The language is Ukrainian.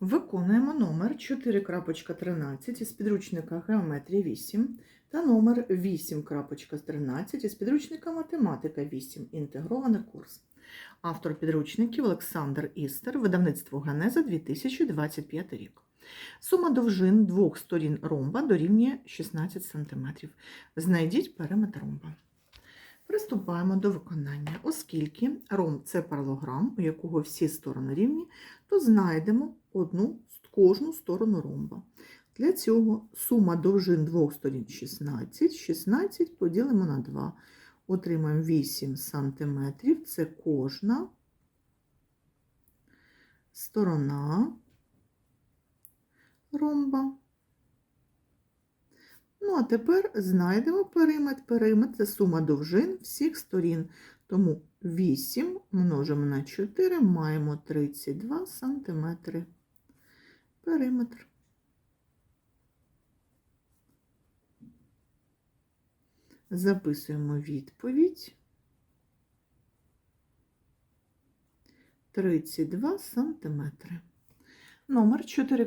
Виконуємо номер 4.13 із підручника Геометрія 8 та номер 8.13 із підручника Математика 8. Інтегрований курс. Автор підручників Олександр Істер, видавництво Генеза 2025 рік. Сума довжин двох сторін ромба дорівнює 16 см. Знайдіть периметр ромба. Приступаємо до виконання. Оскільки ромб – це паралограм, у якого всі сторони рівні, то знайдемо одну кожну сторону ромба. Для цього сума довжин двох сторін 16. 16 поділимо на 2. Отримаємо 8 см. Це кожна сторона ромба. Ну, а тепер знайдемо периметр. Периметр це сума довжин всіх сторін. Тому 8 множимо на 4, маємо 32 см. Периметр. Записуємо відповідь. 32 см. Номер 4.